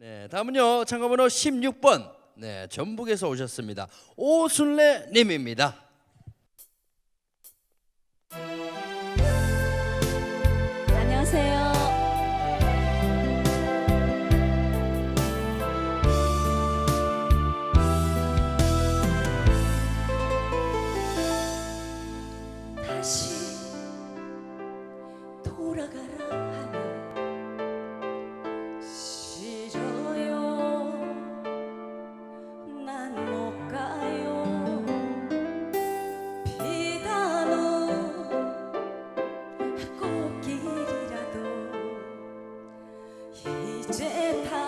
네, 다음은요. 참가번호 16번. 네, 전북에서 오셨습니다. 오순례 님입니다. 안녕하세요. 다시 돌아가라. Gdzie pan?